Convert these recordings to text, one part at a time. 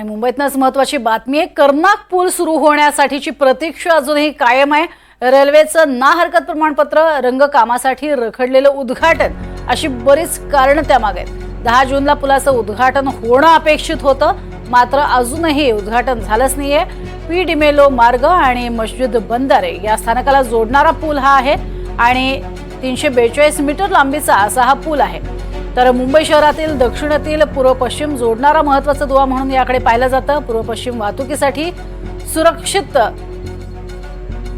आणि मुंबईतनंच महत्वाची बातमी आहे कर्नाक पूल सुरू होण्यासाठीची प्रतीक्षा अजूनही कायम आहे. रेल्वेचं ना हरकत प्रमाणपत्र रंगकामासाठी रखडलेलं उद्घाटन अशी बरीच कारणं त्यामागे आहेत. दहा जूनला पुलाचं उद्घाटन होणं अपेक्षित होतं मात्र अजूनही उद्घाटन झालंच नाहीये. पी डिमेलो मार्ग आणि मस्जिद बंदरे या स्थानकाला जोडणारा पूल हा आहे आणि तीनशे बेचाळीस मीटर लांबीचा असा हा पूल आहे. तर मुंबई शहरातील दक्षिणेतील पूर्व पश्चिम जोडणारा महत्त्वाचा दुवा म्हणून याकडे पाहिलं जातं. पूर्व पश्चिम वाहतुकीसाठी सुरक्षित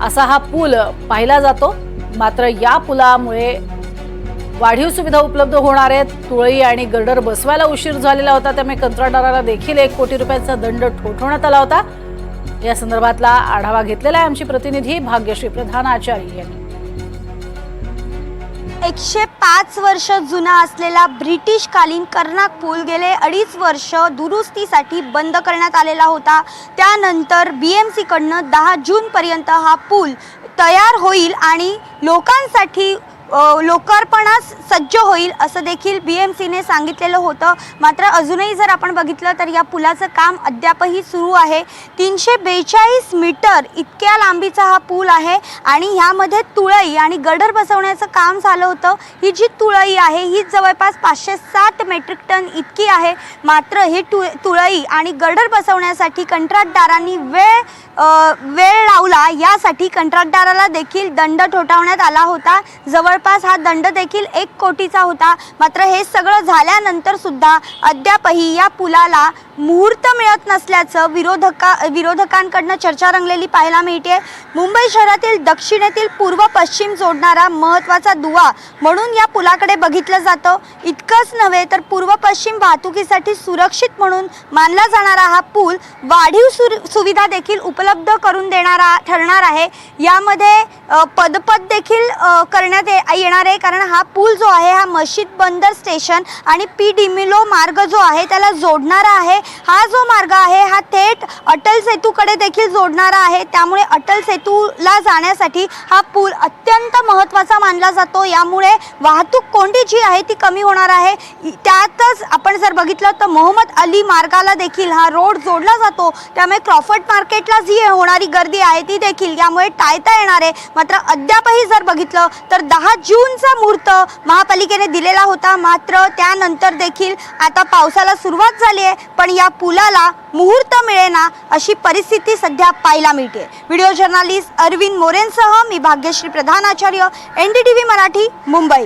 असा हा पूल पाहिला जातो. मात्र या पुलामुळे वाढीव सुविधा उपलब्ध होणार आहेत. तुळई आणि गर्डर बसवायला उशीर झालेला होता. त्यामुळे कंत्राटदाराला देखील एक कोटी रुपयांचा दंड ठोठवण्यात आला होता. या संदर्भातला आढावा घेतलेला आहे आमची प्रतिनिधी भाग्यश्री प्रधान आचार्य यांनी. एकशे पाच वर्ष जुना असलेला ब्रिटिशकालीन कर्नाक पूल गेले अडीच वर्ष दुरुस्तीसाठी बंद करण्यात आलेला होता. त्यानंतर बी एम सीकडनं दहा जूनपर्यंत हा पूल तयार होईल आणि लोकांसाठी लोकार्पणास सज्ज होईल असं देखील बी एम सीने सांगितलेलं होतं. मात्र अजूनही जर आपण बघितलं तर या पुलाचं काम अद्यापही सुरू आहे. तीनशे बेचाळीस मीटर इतक्या लांबीचा हा पूल आहे आणि ह्यामध्ये तुळई आणि गडर बसवण्याचं काम झालं होतं. ही जी तुळई आहे ही जवळपास पाचशे सात मेट्रिक टन इतकी आहे. मात्र ही तु तुळई आणि गडर बसवण्यासाठी कंत्राटदारांनी वेळ वेळ लावला. यासाठी कंत्राटदाराला देखील दंड ठोठावण्यात आला होता. जवळ जवळपास हा दंड देखील एक कोटीचा होता. मात्र हे सगळं झाल्यानंतर सुद्धा अद्यापही या पुलाला मुहूर्त मिळत नसल्याचं विरोधका विरोधकांकडनं चर्चा रंगलेली पाहायला मिळते मुंबई शहरातील दक्षिणेतील पूर्व पश्चिम जोडणारा महत्त्वाचा दुवा म्हणून या पुलाकडे बघितलं जातं. इतकंच नव्हे तर पूर्व पश्चिम वाहतुकीसाठी सुरक्षित म्हणून मानला जाणारा हा पूल वाढीव सु सुविधा देखील उपलब्ध करून देणारा ठरणार आहे. यामध्ये पदपद पदपथ देखील करण्यात येणार आहे कारण हा पूल जो आहे हा मशीद बंदर स्टेशन आणि पी डिमिलो मार्ग जो आहे त्याला जोडणारा आहे. हा जो मार्ग आहे हा थेट अटल सेतूकडे देखील जोडणारा आहे. त्यामुळे अटल सेतूला जाण्यासाठी हा पूल अत्यंत महत्त्वाचा मानला जातो. यामुळे वाहतूक कोंडी जी आहे ती कमी होणार आहे. त्यातच आपण जर बघितलं तर मोहम्मद अली मार्गाला देखील हा रोड जोडला जातो. त्यामुळे क्रॉफर्ड मार्केटला जी होणारी गर्दी आहे ती देखील यामुळे टाळता येणार आहे. मात्र अद्यापही जर बघितलं तर दहा जूनचा मुहूर्त महापालिकेने दिलेला होता. मात्र त्यानंतर देखील आता पावसाला सुरुवात झाली आहे. पण या पुलाला मुहूर्त मिळेना अशी परिस्थिती सध्या पाहायला मिळते व्हिडिओ जर्नालिस्ट अरविंद मोरेंसह मी Bhagyashree Pradhanacharya N D T V Marathi Mumbai.